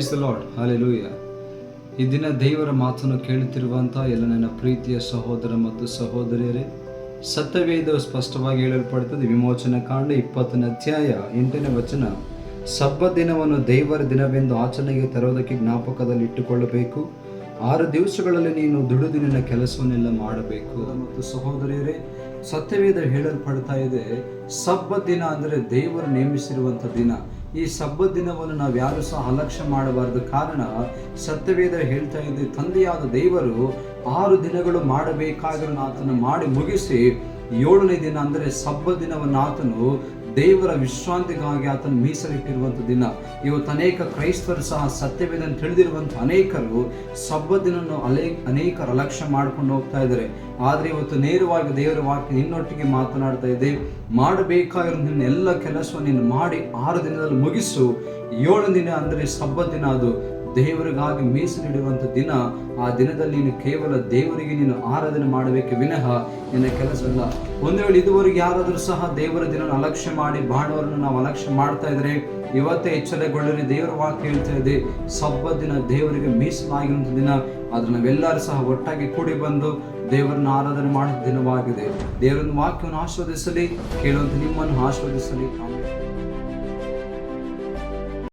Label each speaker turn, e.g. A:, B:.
A: Praise the lord hallelujah ಈ ದಿನ ದೇವರ ಮಾತನ್ನು ಕೇಳುತ್ತಿರುವಂತಹ ಎಲ್ಲ ನನ್ನ ಪ್ರೀತಿಯ ಸಹೋದರ ಮತ್ತು ಸಹೋದರಿಯರೇ ಸತ್ಯವೇದವು ಸ್ಪಷ್ಟವಾಗಿ ಹೇಳಲ್ಪಡುತ್ತದೆ. ವಿಮೋಚನ ಕಾಂಡ ಇಪ್ಪತ್ತನೇ ಅಧ್ಯಾಯ ಎಂಟನೇ ವಚನ ಸಬ್ಬ ದಿನವನ್ನು ದೇವರ ದಿನವೆಂದು ಆಚರಣೆಗೆ ತರೋದಕ್ಕೆ ಜ್ಞಾಪಕದಲ್ಲಿ ಇಟ್ಟುಕೊಳ್ಳಬೇಕು. ಆರು ದಿವಸಗಳಲ್ಲಿ ನೀನು ದುಡಿದು ನಿನ್ನ ಕೆಲಸವನ್ನೆಲ್ಲ ಮಾಡಬೇಕು. ಮತ್ತು ಸಹೋದರಿಯರೇ, ಸತ್ಯವೇದ ಹೇಳಲ್ಪಡ್ತಾ ಇದೆ ಸಬ್ಬ ದಿನ ಅಂದರೆ ದೇವರು ನೇಮಿಸಿರುವಂಥ ದಿನ. ಈ ಸಬ್ಬ ದಿನವನ್ನು ನಾವು ಯಾರು ಸಹ ಅಲಕ್ಷ್ಯ ಮಾಡಬಾರದು ಕಾರಣ ಸತ್ಯವೇದ ಹೇಳ್ತಾ ಇದ್ದ ತಂದೆಯಾದ ದೇವರು ಆರು ದಿನಗಳು ಮಾಡಬೇಕಾಗಿರೋ ಆತನ ಮಾಡಿ ಮುಗಿಸಿ ಏಳನೇ ದಿನ ಅಂದರೆ ಸಬ್ಬ ದಿನವನ್ನು ಆತನು ದೇವರ ವಿಶ್ರಾಂತಿಗಾಗಿ ಆತನ ಮೀಸಲಿಟ್ಟಿರುವಂಥ ದಿನ. ಇವತ್ತು ಅನೇಕ ಕ್ರೈಸ್ತರು ಸಹ ಸತ್ಯವೇದನ್ನು ತಿಳಿದಿರುವಂಥ ಅನೇಕರು ಸಬ್ಬ ದಿನವನ್ನು ಅಲೇ ಅನೇಕರು ಅಲಕ್ಷ್ಯ ಮಾಡಿಕೊಂಡು ಹೋಗ್ತಾ ಇದ್ದಾರೆ. ಆದರೆ ಇವತ್ತು ನೇರವಾಗಿ ದೇವರ ವಾಕ್ಯ ನಿನ್ನೊಟ್ಟಿಗೆ ಮಾತನಾಡ್ತಾ ಇದೆ ಮಾಡಬೇಕಾಗಿರೋ ನಿನ್ನ ಎಲ್ಲ ಕೆಲಸವನ್ನು ನೀನು ಮಾಡಿ ಆರು ದಿನದಲ್ಲಿ ಮುಗಿಸು. ಏಳು ದಿನ ಅಂದರೆ ಸಬ್ಬ ದಿನ ಅದು. ದೇವರಿಗಾಗಿ ಮೀಸಲಿಡುವಂಥ ದಿನ, ಆ ದಿನದಲ್ಲಿ ನೀನು ಕೇವಲ ದೇವರಿಗೆ ನೀನು ಆರಾಧನೆ ಮಾಡಬೇಕು ವಿನಃ ನಿನ್ನ ಕೆಲಸ ಅಲ್ಲ ಒಂದು ವೇಳೆ ಇದುವರೆಗೆ ಯಾರಾದರೂ ಸಹ ದೇವರ ದಿನ ಅಲಕ್ಷ್ಯ ಮಾಡಿ ಭಾನುವಾರನ ನಾವು ಅಲಕ್ಷ್ಯ ಮಾಡ್ತಾ ಇದ್ರೆ, ಇವತ್ತೇ ಎಚ್ಚರಗೊಳ್ಳಲಿ, ದೇವರ ವಾಕ್ಯ ಹೇಳ್ತಾ ಇದೆ ಸಬ್ಬ ದಿನ ದೇವರಿಗೆ ಮೀಸಲಾಗಿರುವಂಥ ದಿನ. ಆದ್ರೆ ನಾವೆಲ್ಲರೂ ಸಹ ಒಟ್ಟಾಗಿ ಕೂಡಿ ಬಂದು ದೇವರನ್ನ ಆರಾಧನೆ ಮಾಡುವ ದಿನವಾಗಿದೆ. ದೇವರನ್ನ ವಾಕ್ಯವನ್ನು ಆಸ್ವಾದಿಸಲಿ ಕೇಳುವಂಥ ನಿಮ್ಮನ್ನು ಆಸ್ವಾದಿಸಲಿ